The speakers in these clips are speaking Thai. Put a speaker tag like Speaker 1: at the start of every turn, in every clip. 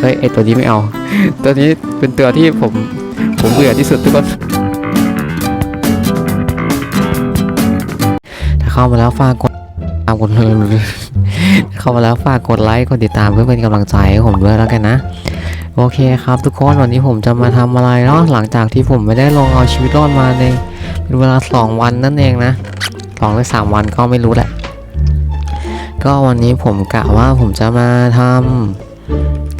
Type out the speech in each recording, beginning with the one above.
Speaker 1: เอ้ยไอตัวนี้ไม่เอา ตัวนี้เป็นตัวที่ผมผมเบื่อที่สุดทุกคนถ้าเข้ามาแล้วฝากกดตามกดเลยเข้ามาแล้วฝากกดไลค์กดติดตามเพื่อเป็นกำลังใจให้ผมด้วยแล้วกันนะโอเคครับทุกคนวันนี้ผมจะมาทำอะไรเนาะหลังจากที่ผมไม่ได้ลองเอาชีวิตรอดมาในเป็นเวลา 2 วันนั่นเองนะสองหรือสามวันก็ไม่รู้แหละ ก็วันนี้ผมกะว่าผมจะมาทำ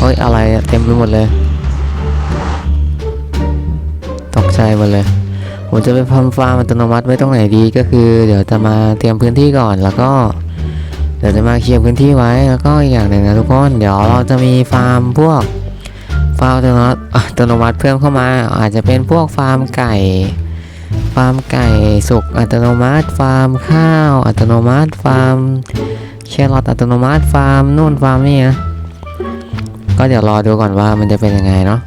Speaker 1: เฮ้ย อะไรอะเต็มไปหมดเลย ตกใจหมดเลย ผมจะไปทำฟาร์มอัตโนมัติไว้ตรงไหนดีก็คือ เดี๋ยวจะมาเตรียมพื้นที่ก่อนแล้วก็เดี๋ยวจะมาเคลียร์พื้นที่ไว้แล้วก็อีกอย่างหนึ่งนะทุกคนเดี๋ยวเราจะมีฟาร์มพวกฟาร์มอัตโนมัติอัตโนมัติเพิ่มเข้ามา อาจจะเป็นพวกฟาร์มไก่ ฟาร์มไก่สุกอัตโนมัติ ฟาร์มข้าว อัตโนมัติ ฟาร์มแครอทอัตโนมัติ ฟาร์มนู่นฟาร์มนี่นะ ก็เดี๋ยวรอดูก่อนว่ามันจะเป็นยังไงเนาะ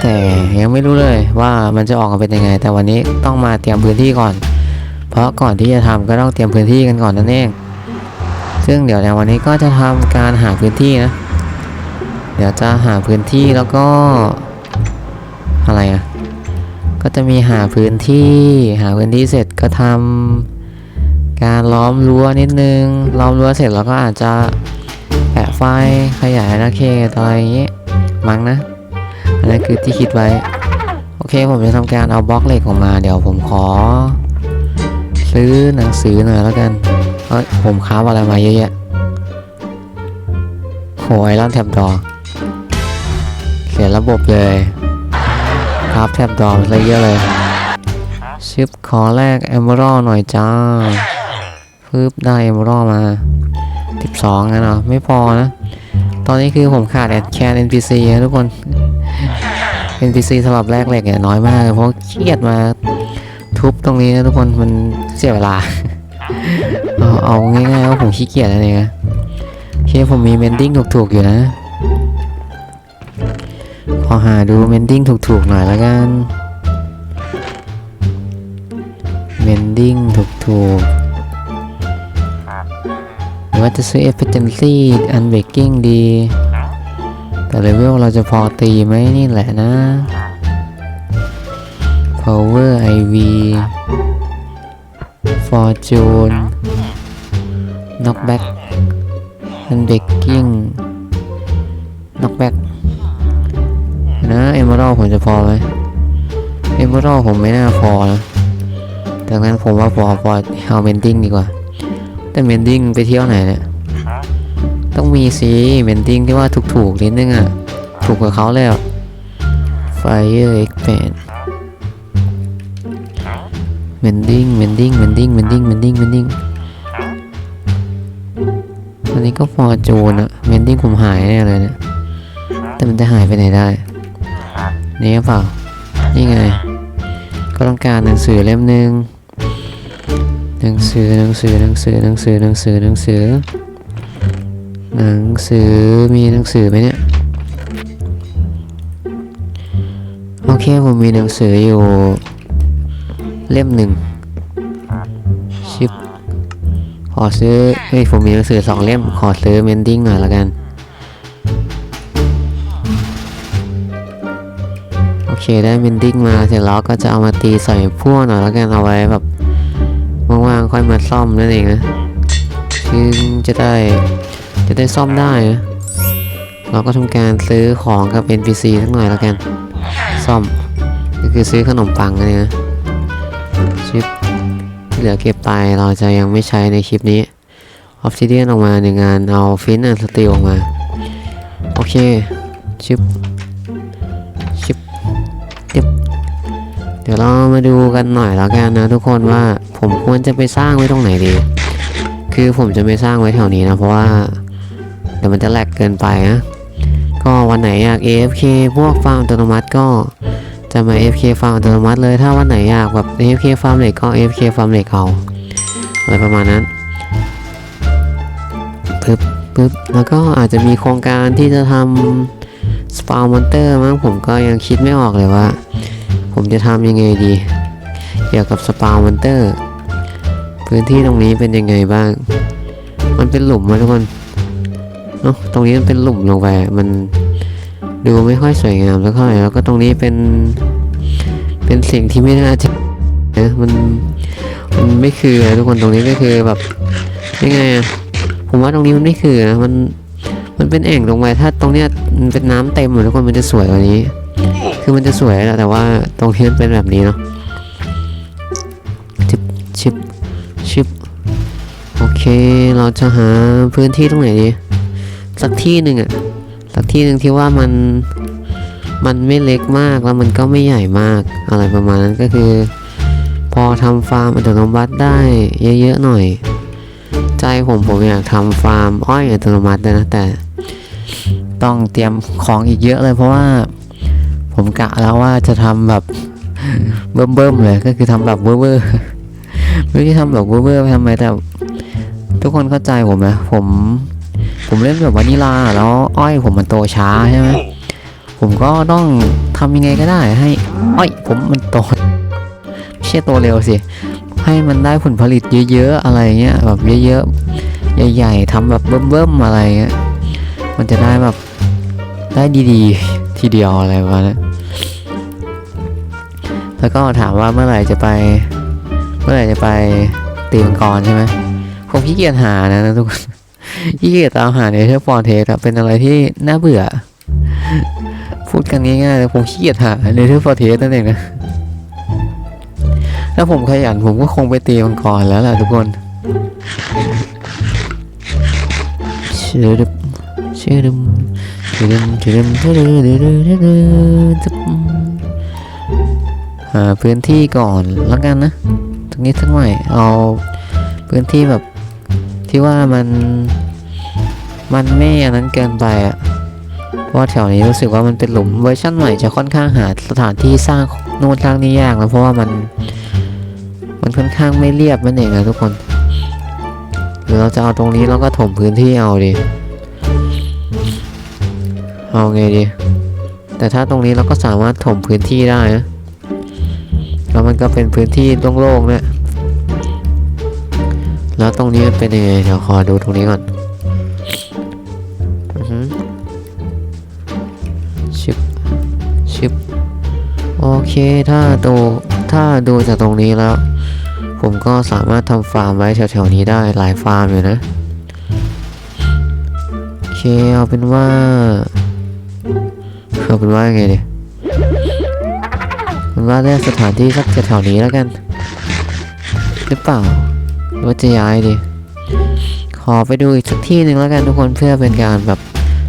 Speaker 1: แต่ยังไม่รู้เลยว่ามันจะออกมาเป็นยังไง แต่วันนี้ต้องมาเตรียมพื้นที่ก่อน เพราะก่อนที่จะทำก็ต้องเตรียมพื้นที่กันก่อนนั่นเอง ซึ่งเดี๋ยวในวันนี้ก็จะทำการหาพื้นที่นะ เดี๋ยวจะหาพื้นที่แล้วก็อะไรอะก็จะมีหาพื้นที่หาพื้นที่เสร็จก็ทำการล้อมรั้วนิดนึงล้อมรั้วเสร็จแล้วก็อาจจะ ไฟขยายอาเขตอะไรอย่างเงี้ยมั้งนะอันนั้นคือที่คิดไว้ โอเคผมจะทำการเอาบล็อกเหล็กออกมา เดี๋ยวผมขอ ซื้อหนังสือหน่อยแล้วกันเอ้ยผมค้าอะไรมาเยอะแยะโหไอรอนแทบดอเขียนระบบเลยครับแทบดอมซะเยอะเลยชิปขอแรกเอมเบอร์หน่อยจ้าพึบได้เอมเบอร์มา 12งั้นเหรอไม่พอนะ ตอนนี้คือผมขาดแอดแคน NPC นะทุกคน NPC สำหรับแรกเหล็กเนี่ยน้อยมากเลยเพราะเครียดมาทุบตรงนี้นะทุกคนมันเสียเวลา เอาเอาง่ายๆว่าผมขี้เกียจอะไรเงี้ยโอเคผมมีเมนดิ้งถูกๆอยู่นะ ขอหาดูเมนดิ้งถูกๆหน่อยแล้วกัน เมนดิ้งถูกๆ รือว่าจะซื้อ efficiency อันเบกกิ้งดี แต่เลเวลเราจะพอตีไหมนี่แหละนะ power iv fortune knockback อันเบกกิ้ง knockback นะเอมเบอร์ผมจะพอไหมเอมเบอร์ผมไม่น่าพอนะดังนั้นผมว่าพอพอเอาเมนดิ้งดีกว่า แต่เมนดิ้งไปเที่ยวไหนเนี่ยต้องมีสิเมนดิ้งที่ว่าถูกๆนิดนึงอะ ถูกกว่าเขาเลยอะ Fire Expand เมนดิ้งเมนดิ้งเมนดิ้งเมนดิ้งเมนดิ้งเมนดิ้งอันนี้ก็ฟอร์จูนอะเมนดิ้งผมหายแน่เลยเนี่ย แต่มันจะหายไปไหนได้ นี่หรือเปล่า นี่ไง ก็ต้องการหนังสือเล่มหนึ่งห นังสือหนังสือหนังสือหนังสือหนังสือหนังสือหนังสือมีหนังสือไหมเนี่ยโอเคผมมีหนังสืออยู่เล่มหนึ่งชิปขอซื้อเฮ้ยผมมีหนังสือสองเล่มขอซื้อเมนดิ้งหน่อยละกันโอเคได้เมนดิ้งมาเสร็จแล้วก็จะเอามาตีใส่พวกหน่อยแล้วกันเอาไว้แบบ ค่อยมาซ่อมนั่นเองนะคือจะได้จะได้ซ่อมได้นะเราก็ทำการซื้อของกับ NPC สักหน่อยแล้วกัน ซ่อมก็คือซื้อขนมปังกันนะชิปที่เหลือเก็บไปเราจะยังไม่ใช้ในคลิปนี้ออฟซิเดียนออกมาในงานเอาฟินแอนสตีลออกมา โอเคชิปเเดี๋ยวเรามาดูกันหน่อยแล้วกันนะทุกคนว่าผมควรจะไปสร้างไว้ตรงไหนดี คือผมจะไม่สร้างไว้แถวนี้นะเพราะว่าเดี๋ยวมันจะแหลกเกินไปนะก็ก็วันไหนอยาก AFK พวกฟาร์มอัตโนมัติก็จะมา AFK ฟาร์มอัตโนมัติเลยถ้าวันไหนอยากแบบ AFK ฟาร์มเหล็กก็ AFK ฟาร์มเหล็กเอาอะไรประมาณนั้นปึ๊บปึ๊บแล้วก็อาจจะมีโครงการที่จะทำสปาวมอนเตอร์มั้งผมก็ยังคิดไม่ออกเลยว่า ผมจะทำยังไงดี เกี่ยวกับสปาวมอนเตอร์ พื้นที่ตรงนี้เป็นยังไงบ้าง มันเป็นหลุมนะทุกคนเนาะตรงนี้มันเป็นหลุมลงไปมันดูไม่ค่อยสวยงามสักเท่าไหร่แล้วก็ตรงนี้เป็น เป็นสิ่งที่ไม่น่าจะนะมันมันไม่คือนะทุกคนตรงนี้ไม่คือแบบยังไงอะผมว่าตรงนี้มันไม่คือนะมันมันเป็นแอ่งลงไปถ้าตรงเนี้ยมันเป็นน้ำเต็มอะทุกคนมันจะสวยกว่านี้ คือมันจะสวยแหละแต่ว่าตรงนี้มันเป็นแบบนี้เนาะชิบชิบชิบโอเค เราจะหาพื้นที่ตรงไหนดี สักที่หนึ่งอะสักที่หนึ่งที่ว่ามันมันไม่เล็กมากแล้วมันก็ไม่ใหญ่มากอะไรประมาณนั้นก็คือ พอทำฟาร์มอัตโนมัติได้เยอะๆหน่อย ใจผมผมอยากทำฟาร์มอ้อยอัตโนมัติด้วยนะแต่ ต้องเตรียมของอีกเยอะเลยเพราะว่า ผมกะแล้วว่าจะทำแบบเบิ่มๆเลยก็คือทำแบบเวอร์ๆไม่ได้ทำแบบเวอร์ๆไปทำไมแต่ทุกคนเข้าใจผมนะผม ผมเล่นแบบวานิลาแล้วอ้อยผมมันโตช้าใช่ไหมผมก็ต้องทำยังไงก็ได้ให้ อ้อย ผมมันโตไม่ใช่โตเร็วสิ ให้มันได้ผลผลิตเยอะๆอะไรเงี้ยแบบเยอะๆใหญ่ๆทำแบบเบิ่มๆอะไรเงี้ยมันจะได้แบบได้ดีๆ ทีเดียวอะไรประมาณนั้น แล้วก็ถามว่าเมื่อไหร่จะไป เมื่อไหร่จะไปตีมังกรใช่ไหมผมขี้เกียจหานะทุกคนขี้เกียจตามหาในเทอร์ฟอนเทสเป็นอะไรที่น่าเบื่อ พูดกันง่ายๆเลยผมขี้เกียจหาในเทอร์ฟอนเทสนั่นเองนะถ้าผมขยันผมก็คงไปตีมังกรแล้วล่ะทุกคนชื่อดึบเชื่อดึมชื่อดึมชื่อดึมชื่อดึมชื่อดึมชื่อดึมาพื้นที่ก่อนแล้วกันนะตรงนี้สักหน่อยเอาพื้นที่แบบที่ว่ามันมันไม่อันนั้นเกินไปอะเพราะแถวนี้รู้สึกว่ามันเป็นหลุมเวอร์ชันใหม่จะค่อนข้างหาสถานที่สร้างนู่นสร้างนี่ยากนะเพราะว่ามันมันค่อนข้างไม่เรียบนั่นเองนะทุกคนหรือเราจะเอาตรงนี้แล้วก็ถมพื้นที่เอาดิเอาไงดีแต่ถ้าตรงนี้เราก็สามารถถมพื้นที่ได้นะ แล้วมันก็เป็นพื้นที่โล่งๆเนี่ยแล้วตรงนี้มันเป็นยังไงเดี๋ยวขอดูตรงนี้ก่อนอือหือชิบชิบโอเคถ้าดูถ้าดูจากตรงนี้แล้ว ผมก็สามารถทำฟาร์มไว้แถวๆนี้ได้หลายฟาร์มอยู่นะโอเคเอาเป็นว่าเอาเป็นว่ายังไงดีเป็น ว่าเลือกสถานที่สักแถวนี้แล้วกัน หรือเปล่าหรือว่าจะย้ายดี ขอไปดูอีกสักที่หนึ่งแล้วกันทุกคนเพื่อเป็นการแบบ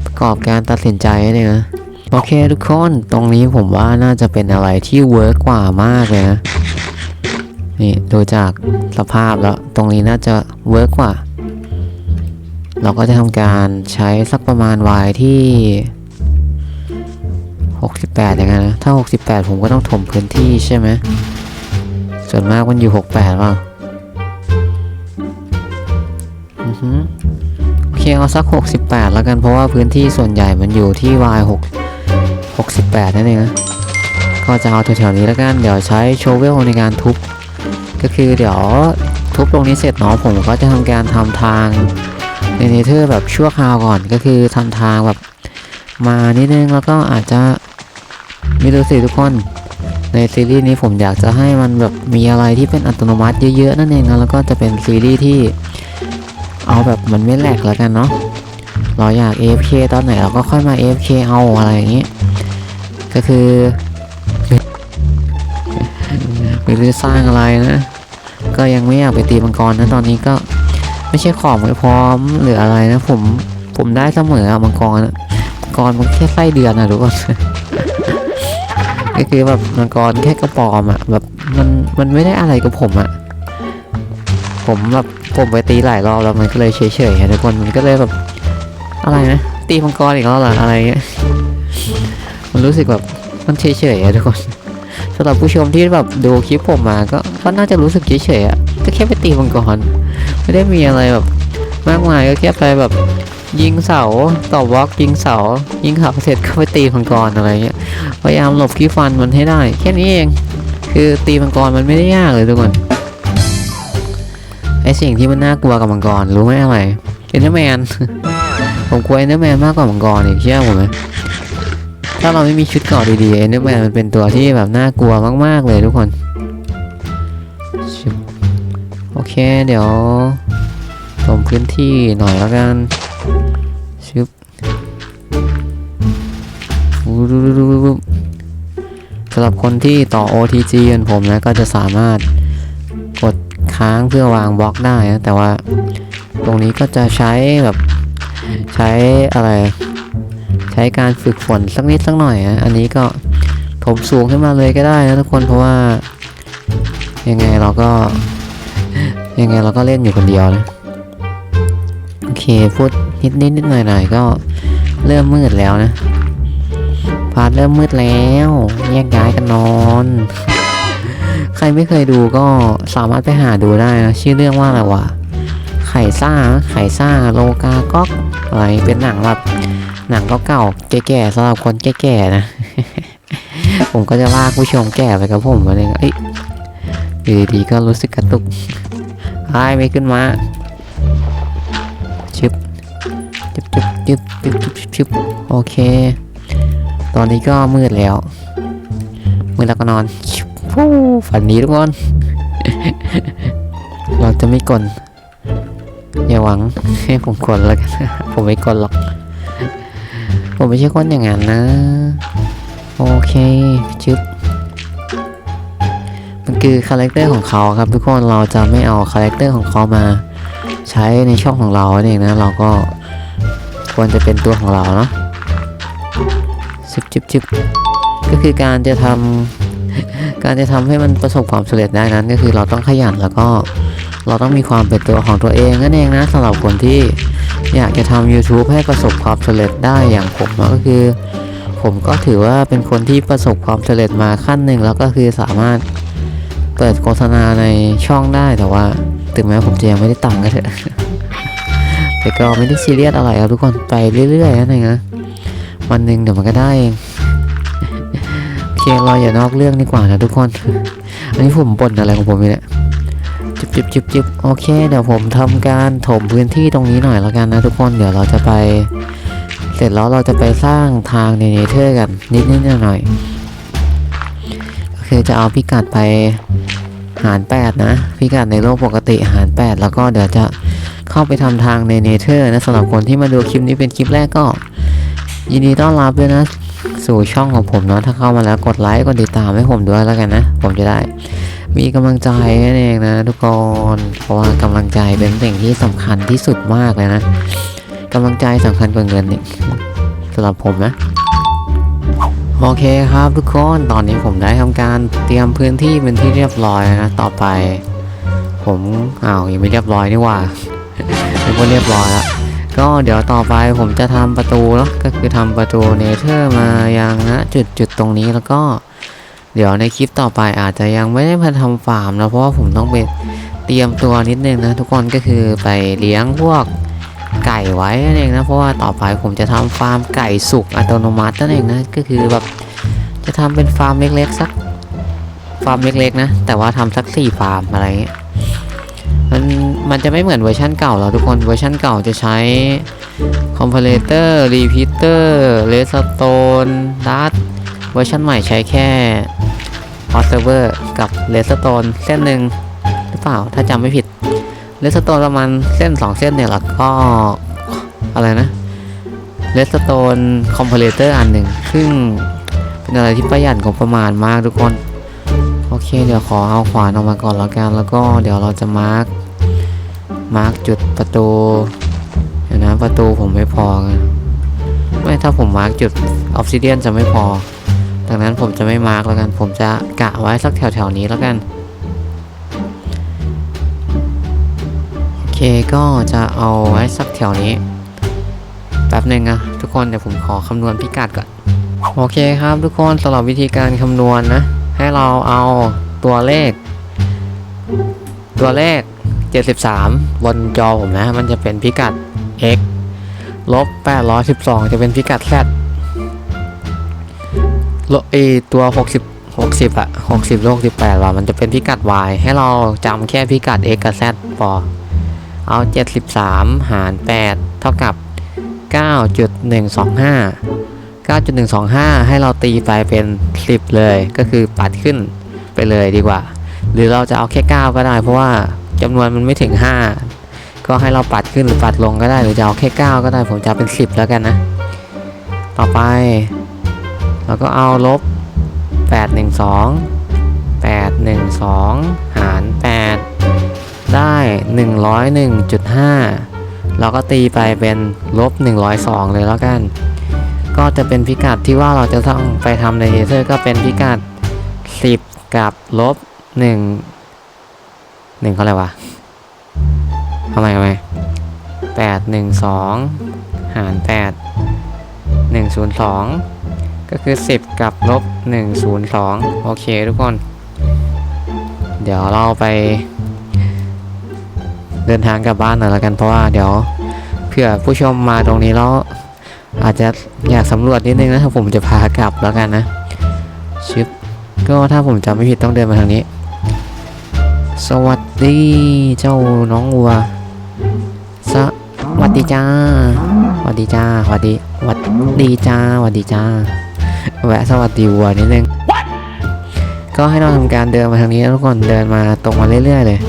Speaker 1: ประกอบการตัดสินใจเนี่ยนะโอเคทุกคนตรงนี้ผมว่าน่าจะเป็นอะไรที่เวิร์กกว่ามากเลยนะนี่ดูจากสภาพแล้ว ตรงนี้น่าจะเวิร์กกว่า เราก็จะทำการใช้สักประมาณ y ที่ 68 อย่างนั้นนะ ถ้า 68 ผมก็ต้องถมพื้นที่ใช่ไหม ส่วนมากมันอยู่ 68ป่ะอือฮึโอเค เอาสัก 68 แล้วกัน เพราะว่าพื้นที่ส่วนใหญ่มันอยู่ที่ y 6 68 นั่นเองนะ ก็จะเอาแถวๆนี้แล้วกัน เดี๋ยวใช้โชเวลในการทุบ ก็คือเดี๋ยวทุบตรงนี้เสร็จเนาะผมก็จะทำการทำทางในเนเธอร์แบบชั่วคราวก่อนก็คือทำทางแบบมานิดนึงแล้วก็อาจจะ ม่รู้สิทุกคน ในซีรีส์นี้ผมอยากจะให้มันแบบมีอะไรที่เป็นอัตโนมัติเยอะๆนั่นเองนะแล้วก็จะเป็นซีรีส์ที่เอาแบบมันไม่แหลกแล้วกันเนาะเราอยาก AFK ตอนไหนเราก็ค่อยมา AFK เอาอะไรอย่างนี้ ก็คือไม่รู้จะสร้างอะไรนะ ก็ยังไม่อยากไปตีมังกรนะตอนนี้ก็ไม่ใช่ของไม่พร้อมหรืออะไรนะ ผมผมได้เสมออะมังกรอะมังกรมันแค่ไส้เดือนนะทุกคน ก็คือแบบมังกรแค่กระปอมอะแบบมันมันไม่ได้อะไรกับผมอะผมแบบผมไปตีหลายรอบแล้วมันก็เลยเฉยๆทุกคนมันก็เลยแบบอะไรนะตีมังกรอีกแล้วเหรออะไรเงี้ยมันรู้สึกแบบมันเฉยๆอะทุกคนสำหรับผู้ชมที่แบบดูคลิปผมมาก็ก็น่าจะรู้สึกเฉยๆอะก็แค่ไปตีมังกรไม่ได้มีอะไรแบบ มากมายก็แค่ไปแบบ ยิงเสาต่อบล็อกยิงเสา ยิงเสาเสร็จก็ไปตีมังกรอะไรเงี้ยพยายามหลบขี้ฟันมันให้ได้ แค่นี้เอง คือตีมังกรมันไม่ได้ยากเลยทุกคนไอสิ่งที่มันน่ากลัวกับมังกรรู้ไหมอะไรเอ็นเดอร์แมนผมกลัวเอ็นเดอร์แมนมากกว่ามังกรอีกเชื่อผมไหมถ้าเราไม่มีชุดเกราะดีๆเอ็นเดอร์แมนมันเป็นตัวที่แบบน่ากลัวมากๆเลยทุกคนโอเคเดี๋ยวถมพื้นที่หน่อยแล้วกัน ชึบสำหรับคนที่ต่อ OTG เหมือนผมนะ ก็จะสามารถกดค้างเพื่อวางบล็อกได้นะ แต่ว่าตรงนี้ก็จะใช้แบบ ใช้อะไร ใช้การฝึกฝนสักนิดสักหน่อยนะอันนี้ก็ถมสูงขึ้นมาเลยก็ได้นะทุกคนเพราะว่า ยังไงเราก็ ยังไงเราก็เล่นอยู่คนเดียวนะ โอเคพูดนิดนิดนิดหน่อยหน่อยก็เริ่มมืดแล้วนะพาร์ทเริ่มมืดแล้วแยกย้ายกันนอน ใครไม่เคยดูก็สามารถไปหาดูได้นะชื่อเรื่องว่าอะไรวะไข่ซ่าไข่ซ่าโลกาก๊อกอะไรเป็นหนังแบบหนังเก่าๆแก่ๆสำหรับคนแก่ๆนะ ผมก็จะลากผู้ชมแก่ไปกับผมอะไรเงี้ยเอ้ยอยู่ดีๆก็รู้สึกกระตุกไอ้ไม่ขึ้นมา บชึบชึบชึบชึบชึบชึบโอเค ตอนนี้ก็มืดแล้ว มืดแล้วก็นอนฟูฝันดีทุกคน เราจะไม่กลนอย่าหวังให้ผมกดแล้วกันผมไม่กดหรอก ผมไม่ใช่คนอย่างนั้นนะ โอเคชึบมันคือคาแรคเตอร์ของเขาครับ ทุกคนเราจะไม่เอาคาแรคเตอร์ของเขามา ใช้ในช่องของเราเองนะ เราก็ ควรจะเป็นตัวของเราเนาะชิบชิบชิบก็คือการจะทำการจะทำให้มันประสบความสำเร็จได้นั้น ก็คือเราต้องขยันแล้วก็เราต้องมีความเป็นตัวของตัวเองนั่นเองนะสำหรับคนที่อยากจะทำ YouTube ให้ประสบความสำเร็จได้อย่างผมเนก็คือ ผมก็ถือว่าเป็นคนที่ประสบความสำเร็จมาขั้นหนึ่งแล้วก็คือสามารถเปิดโฆษณาในช่องได้แต่ว่า ถึงแม้ผมจะยังไม่ได้ตังค์ก็เถอะ แต่ก็ไม่ได้ซีเรียสอะไรครับทุกคนไปเรื่อยๆนั่นเองนะวันหนึ่งเดี๋ยวมันก็ได้เองโอเคเราอย่านอกเรื่องดีกว่านะทุกคน อันนี้ผมบ่นอะไรของผมเนี่ยจิบจิบจิบจิบโอเคเดี๋ยวผมทำการถมพื้นที่ตรงนี้หน่อยแล้วกันนะทุกคนเดี๋ยวเราจะไป เสร็จแล้วเราจะไปสร้างทางในเนเธอร์กัน นิดนิดหน่อยหน่อยก็คือจะเอาพิกัดไปหาร 8 นะ พิกัดในโลกปกติหาร 8 แล้วก็เดี๋ยวจะ เข้าไปทำทางในเนเธอร์นะสำหรับคนที่มาดูคลิปนี้เป็นคลิปแรกก็ ยินดีต้อนรับด้วยนะ สู่ช่องของผมเนาะถ้าเข้ามาแล้วกดไลค์กดติดตามให้ผมด้วยแล้วกันนะ ผมจะได้ มีกำลังใจนั่นเองนะ ทุกคนเพราะว่ากำลังใจเป็นสิ่งที่สำคัญที่สุดมากเลยนะกำลังใจสำคัญกว่าเงินนี่สำหรับผมนะโอเคครับทุกคนตอนนี้ผมได้ทำการเตรียมพื้นที่เป็นที่เรียบร้อยนะต่อไป ผมอ้าวยังไม่เรียบร้อยนี่ว่า เป็เรียบร้อยแล้วก็เดี๋ยวต่อไปผมจะทำประตูเนาะก็คือทำประตูเนเธอร์มายังนะจุดจุดตรงนี้แล้วก็ เดี๋ยวในคลิปต่อไปอาจจะยังไม่ได้มาทำฟาร์มนะเพราะว่าผมต้องไปเตรียมตัวนิดนึงนะทุกคนก็คือไปเลี้ยงพวกไก่ไว้นั่นเองนะเพราะว่าต่อไปผมจะทำฟาร์มไก่สุกอัตโนมัตินั่นเองนะก็คือแบบจะทำเป็นฟาร์มเล็กๆสักฟาร์มเล็กๆนะแต่ว่าทำสักสี่ฟาร์มอะไรเงี้ยมัน มันจะไม่เหมือนเวอร์ชันเก่าแล้วทุกคนเวอร์ชันเก่าจะใช้คอมเพลเตอร์รีพิเตอร์เลสโตนดัตเวอร์ชันใหม่ใช้แค่ออสเซอร์เวอร์กับเลสโตนเส้นหนึ่งหรือเปล่าถ้าจำไม่ผิดเลสโตนประมาณเส้น 2 เส้นเนี่ยแล้วก็อะไรนะเลสโตนคอมเพลเตอร์อันหนึ่งซึ่งเป็นอะไรที่ประหยัดงประมาณมากทุกคนโอเค เดี๋ยวขอเอาขวานออกมาก่อนแล้วกัน แล้วก็เดี๋ยวเราจะมาร์ก มาร์กจุดประตูเดี๋ยวนะประตูผมไม่พอไงไม่ถ้าผมมาร์กจุดออฟซิเดียนจะไม่พอ ดังนั้นผมจะไม่มาร์กแล้วกัน ผมจะกะไว้สักแถวๆนี้แล้วกันโอเคก็จะเอาไว้สักแถวนี้แป๊บหนึ่งอะทุกคนเดี๋ยวผมขอคำนวณพิกัดก่อนโอเคครับทุกคนสำหรับวิธีการคำนวณนะให้เราเอาตัวเลข ตัวเลข 73 บนจอผมนะ มันจะเป็นพิกัด x ลบ812 จะเป็นพิกัด z ลบไอตัว 60 60อะ60ลบ68ว่ามันจะเป็นพิกัด y ให้เราจำแค่พิกัด x กับ z พอเอา 73 หาร 8 เท่ากับ 9.125 9.125 ให้เราตีไปเป็น 10 เลย ก็คือปัดขึ้นไปเลยดีกว่า หรือเราจะเอาแค่ 9 ก็ได้เพราะว่า จำนวนมันไม่ถึง 5 ก็ให้เราปัดขึ้นหรือปัดลงก็ได้หรือจะเอาแค่ 9 ก็ได้ผมจะเอาเป็น 10 แล้วกันนะ ต่อไป เราก็เอาลบ 812 812 หาร 8 ได้ 101.5 เราก็ตีไปเป็นลบ 102 เลยแล้วกัน ก็จะเป็นพิกัดที่ว่าเราจะต้องไปทำในเทเซอร์ก็เป็นพิกัด 10 กับลบ 1 1เขาอะไรวะทำไมทำไม8 1 2หนึ่งสองหาร8 102ก็คือ10กับลบ102โอเคทุกคน เดี๋ยวเราไป เดินทางกลับบ้านหน่อยแล้วกันเพราะว่าเดี๋ยวเผื่อผู้ชมมาตรงนี้แล้วอาจจะอยากสำรวจนิดนึงนะผมจะพากลับแล้วกันนะชึบก็ถ้าผมจำไม่ผิดต้องเดินมาทางนี้ สวัสดีเจ้าน้องวัวสวัสดีจ้าสวัสดีจ้าสวัสดีสวัสดีจ้าสวัสดีจ้า แวะสวัสดีวัวนิดนึง ก็ให้เราทำการเดินมาทางนี้นะทุกคนเดินมาตรงมาเรื่อยๆเลย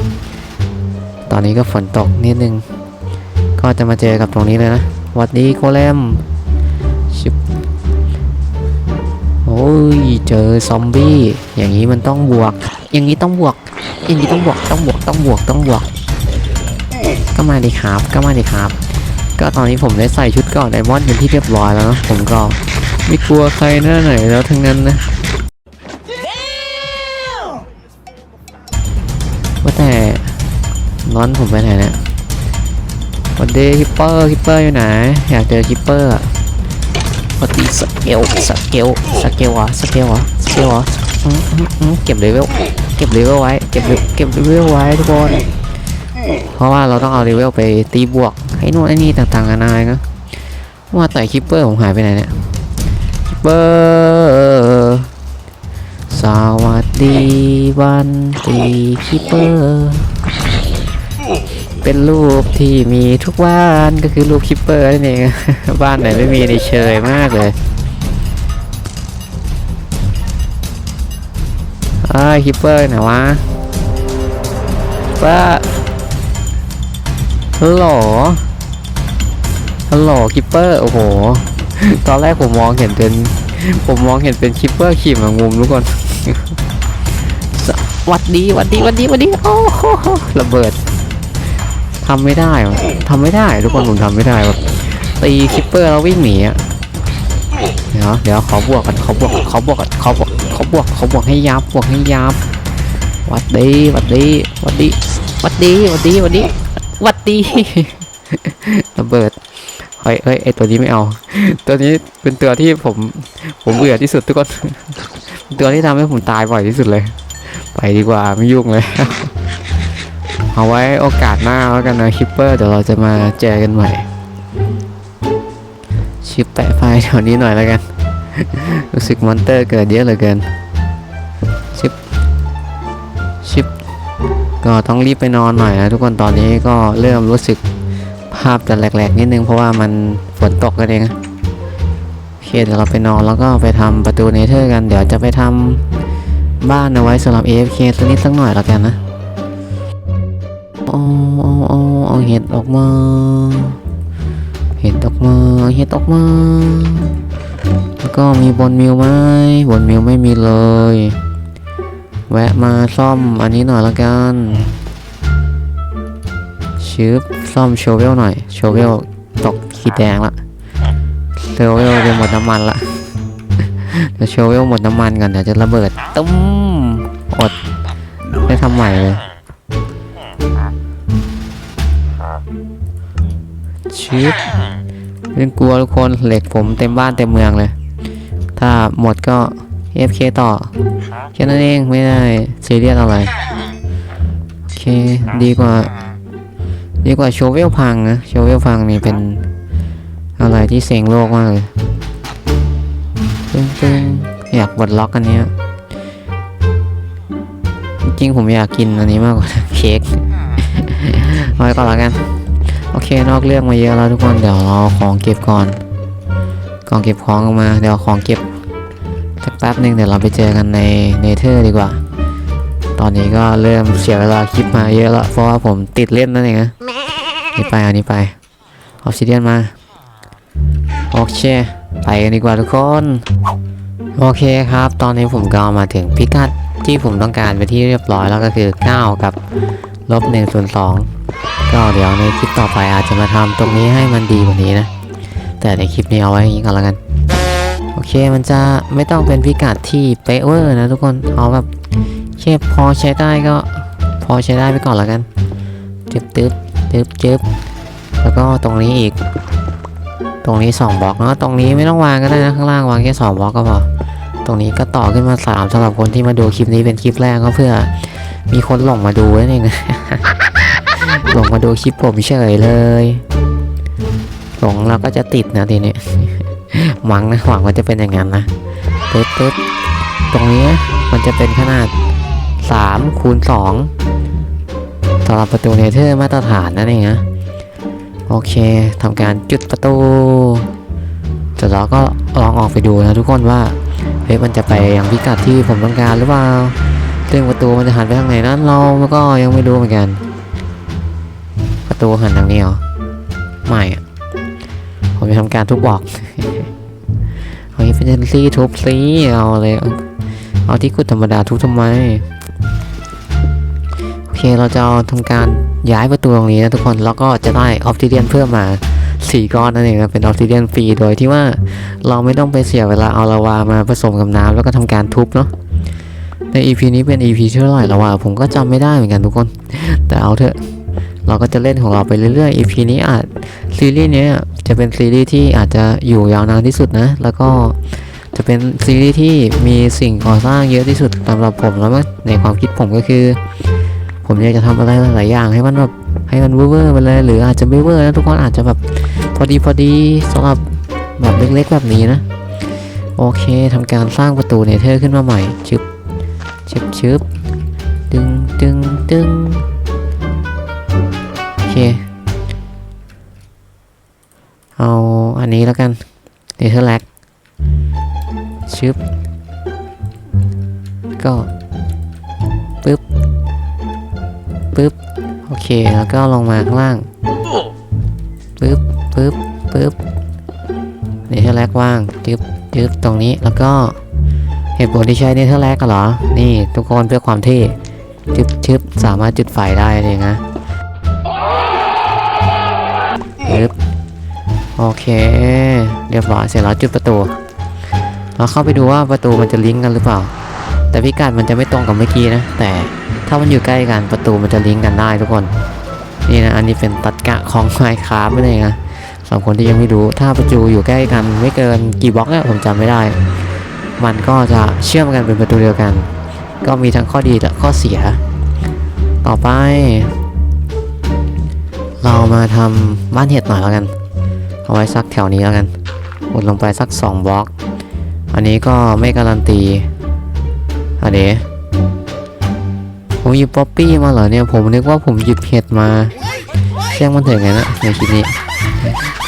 Speaker 1: ตอนนี้ก็ฝนตกนิดนึง ก็จะมาเจอกับตรงนี้เลยนะหวัดดีโคเลม ยเจอซอมบี้ อย่างนี้มันต้องบวก อย่างนี้ต้องบวก อย่างนี้ต้องบวก ต้องบวก ต้องบวก ต้องบวก ก็มาดีครับ ก็มาดีครับ ก็ตอนนี้ผมได้ใส่ชุดเก่อนไดมอนด์เป็นที่เรียบร้อยแล้วเนะผมก็ไม่กลัวใครหน้าไหนแล้วทั้งนั้นนะว่าแต่นอนผมไปไหนเนี่ยวันเดย์คิปเปอร์คิปเปอร์อยู่ไหน อยากเจอคิปเปอร์ ปกติสเกลสเกลสเกลวะสเกลวะสเกลวะอืมอืมอืมเก็บเลเวลเก็บเลเวลไว้เก็บเลเก็บเลเวลไว้ทุกคนเพราะว่าเราต้องเอาเลเวลไปตีบวกให้นู่นไอ้นี่ต่างๆนานานะว่าแต่คิปเปอร์ผมหายไปไหนเนี่ยคิปเปอร์สวัสดีวันตีคิปเปอร์ เป็นรูปที่มีทุกบ้านก็คือรูปคิปเปอร์นั่นเองบ้านไหนไม่มีในเชยมากเลยไอ้คิปเปอร์ไหนวะป้าฮัลโหลฮัลโหลคิปเปอร์โอ้โห ตอนแรกผมมองเห็นเป็น ผมมองเห็นเป็นคิปเปอร์ขี่มามุมทุกคนสวัสดีหวัดดีหวัดดีหวัดดีโอ้โหระเบิด ทำไม่ได้วะทำไม่ได้ ทุกคนผมทำไม่ได้แบบตีคิปเปอร์แล้ววิ่งหนีอะเดี๋ยวเดี๋ยวขอบวกกันขอบวกขอบวกกันขอบวกขอบวกขอบวกให้ยับบวกให้ยับวัดดีวัดดีวัดดีวัดดีวัดดีวัดดีวัดดีระเบิดเฮ้ยเฮ้ยไอตัวนี้ไม่เอา ตัวนี้เป็นตัวที่ผมผมเบื่อที่สุดทุกคนเป็นตัวที่ทำให้ผมตายบ่อยที่สุดเลย ไปดีกว่าไม่ยุ่งเลย เอาไว้โอกาสหน้าแล้วกันนะคิปเปอร์เดี๋ยวเราจะมาเจอกันใหม่ ชิปแปะไฟแถวนี้หน่อยแล้วกัน รู้สึกมอนเตอร์เกิดเยอะเหลือเกิน ชิป ชิป ก็ต้องรีบไปนอนหน่อยนะทุกคนตอนนี้ก็เริ่มรู้สึกภาพจะแหลกๆนิดนึงเพราะว่ามันฝนตกกันเองโอเคเดี๋ยวเราไปนอนแล้วก็ไปทำประตูเนเธอร์กันเดี๋ยวจะไปทำบ้านเอาไว้สำหรับ AFK ตัวนี้สักหน่อยแล้วกันนะ เอาเอาเอาเอาเห็ดออกมา เห็ดออกมาเห็ดออกมา แล้วก็มีบนมิวไหมบนมิวไม่มีเลย แวะมาซ่อมอันนี้หน่อยละกันชืบซ่อมโชเวลหน่อย โชเวลตกขีดแดงละโชเวลจะหมดน้ำมันละเดี๋ยวโชเวลหมดน้ำมันก่อนเดี๋ยวจะระเบิดตุ้มอดได้ทำใหม่เลย ชิปเล่นกลัวทุกคนเหล็กผมเต็มบ้านเต็มเมืองเลย ถ้าหมดก็ FK ต่อแค่นั้นเองไม่ได้ซีเรียสอะไร โอเค ดีกว่า ดีกว่าโชเวลพังนะโชเวลพังนี่เป็นอะไรที่เซ็งโลกมากเลยตึ้งตึ้งอยากบดล็อกอันเนี้ยจริงๆผมอยากกินอันนี้มากกว่าเค้กเอาไว้ก่อนละกัน โอเคนอกเรื่องมาเยอะแล้วทุกคนเดี๋ยวเราของเก็บก่อนกองเก็บของออกมาเดี๋ยวของเก็บสักแป๊บหนึ่งเดี๋ยวเราไปเจอกันในเนเธอร์ดีกว่า ตอนนี้ก็เริ่มเสียเวลาคลิปมาเยอะแล้วเพราะว่าผมติดเล่นนั่นเองนะนี่ไปอันนี้ไปออฟซิเดียนมาโอเคไปกันดีกว่าทุกคนโอเคครับ ตอนนี้ผมก็มาถึงพิกัดที่ผมต้องการไปที่เรียบร้อยแล้วก็คือ 9 กับลบ1ส่วน2 ก็เดี๋ยวในคลิปต่อไปอาจจะมาทำตรงนี้ให้มันดีกว่านี้นะ แต่ในคลิปนี้เอาไว้อย่างนี้ก่อนล้วกัน โอเคมันจะไม่ต้องเป็นพิกัดที่เป๊ะเวอร์นะทุกคนเอาแบบแค่พอใช้ได้ก็พอใช้ได้ไปก่อนล้วกันจึ๊บจึ๊บจึ๊บจึ๊บแล้วก็ตรงนี้อีก ตรงนี้ 2บล็อกเนาะตรงนี้ไม่ต้องวางก็ได้นะข้างล่างวางแค่2บล็อกก็พอตรงนี้ก็ต่อขึ้นมา3สำหรับคนที่มาดูคลิปนี้เป็นคลิปแรกก็เพื่อมีคนหลงมาดูนั่นเอง หลงมาดูคลิปผมเฉยเลยหลงเราก็จะติดนะทีนี้หวังนะหวังว่าจะเป็นอย่างนั้นนะปึ๊บปึ๊บตรงนี้มันจะเป็นขนาด3คูณ2สำหรับประตูเนเธอร์มาตรฐานนั่นเองนะโอเคทำการจุดประตูเสร็จแล้วก็ลองออกไปดูนะทุกคนว่าเฮ้ยมันจะไปยังพิกัดที่ผมต้องการหรือเปล่าซึ่งประตูมันจะหันไปทางไหนนั้นเราก็ยังไม่รู้เหมือนกัน ประตูหันทางนี้เหรอ ไม่อะผมจะทำการทุบบอกเอาอีเฟนซี่ทุบซีเอาเลยเอาเอาที่ขุดธรรมดาทุบทำไม โอเคเราจะเอาทำการย้ายประตูตรงนี้นะทุกคน แล้วก็จะได้ออฟซิเดียนเพิ่มมาสี่ก้อนนั่นเองนะเป็นออฟซิเดียนฟรีโดยที่ว่าเราไม่ต้องไปเสียเวลาเอาลาวามาผสมกับน้ำแล้วก็ทำการทุบเนาะใน EP นี้เป็น EP ที่เท่าไหร่แล้ววะผมก็จำไม่ได้เหมือนกันทุกคน แต่เอาเถอะ เราก็จะเล่นของเราไปเรื่อยๆ EP นี้อาจซีรีส์นี้จะเป็นซีรีส์ที่อาจจะอยู่ยาวนานที่สุดนะ แล้วก็จะเป็นซีรีส์ที่มีสิ่งก่อสร้างเยอะที่สุดสำหรับผมแล้วมั้งในความคิดผมก็คือ ผมอยากจะทำอะไรหลายๆอย่าง ให้มันแบบให้มันเวอร์ไปเลยหรืออาจจะไม่เวอร์นะทุกคนอาจจะแบบพอดีพอดีสำหรับแบบเล็กๆแบบนี้นะโอเคทำการสร้างประตูเนเธอร์ขึ้นมาใหม่ชึบชึบชึบดึงดึงดึง เคเอาอันนี้แล้วกันเนเธอร์แลกชึบ ก็ปึ๊บ ปึ๊บ โอเค แล้วก็ลงมาข้างล่าง ปึ๊บ ปึ๊บ ปึ๊บเนเธอร์แลกว่างจึ๊บจึ๊บตรงนี้ แล้วก็เหตุผลที่ใช้เนเธอร์แลกกันเหรอ นี่ทุกคนเพื่อความเท่จึ๊บจึ๊บสามารถจุดไฟได้เลยนะ โอเค เรียบร้อยเสร็จแล้วจุดประตู เราเข้าไปดูว่าประตูมันจะลิงก์กันหรือเปล่า แต่พิกัดมันจะไม่ตรงกับเมื่อกี้นะ แต่ถ้ามันอยู่ใกล้กันประตูมันจะลิงก์กันได้ทุกคน นี่นะอันนี้เป็นตัดกะของไมค์คราฟไม่เลยนะสำหรับคนที่ยังไม่รู้ ถ้าประตูอยู่ใกล้กันไม่เกินกี่บล็อกเนี่ยผมจำไม่ได้ มันก็จะเชื่อมกันเป็นประตูเดียวกัน ก็มีทั้งข้อดีและข้อเสีย ต่อไป เรามาทำบ้านเห็ดหน่อยแล้วกัน เอาไว้สักแถวนี้แล้วกันกดลงไปสัก 2บล็อก อันนี้ก็ไม่การันตีอันนี้ผมหยิบป๊อปปี้มาเหรอเนี่ย ผมนึกว่าผมหยิบเห็ดมาเชื่องมันเถอะไงนะในคลิปนี้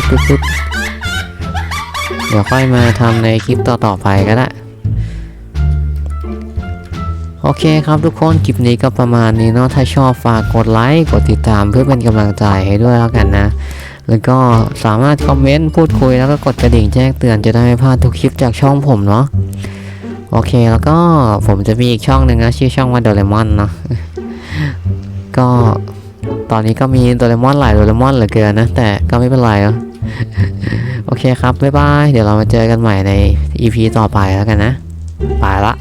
Speaker 1: ปึ๊บปึ๊บเดี๋ยวค่อยมาทำในคลิปต่อๆไปก็ได้โอเคครับทุกคน คลิปนี้ก็ประมาณนี้เนาะ ถ้าชอบฝากกดไลค์ กดติดตามเพื่อเป็นกำลังใจให้ด้วยแล้วกันนะ แล้วก็สามารถคอมเมนต์พูดคุยแล้วก็กดกระดิ่งแจ้งเตือนจะได้ไม่พลาดทุกคลิปจากช่องผมเนาะโอเคแล้วก็ผมจะมีอีกช่องหนึ่งนะชื่อช่องว่าโดเรมอนเนาะก็ตอนนี้ก็มีโดเรมอนหลายโดเรมอนเหลือเกินนะ แต่ก็ไม่เป็นไรเนาะโอเคครับ บ๊ายบาย เดี๋ยวเรามาเจอกันใหม่ใน EP ต่อไปแล้วกันนะ ไปละ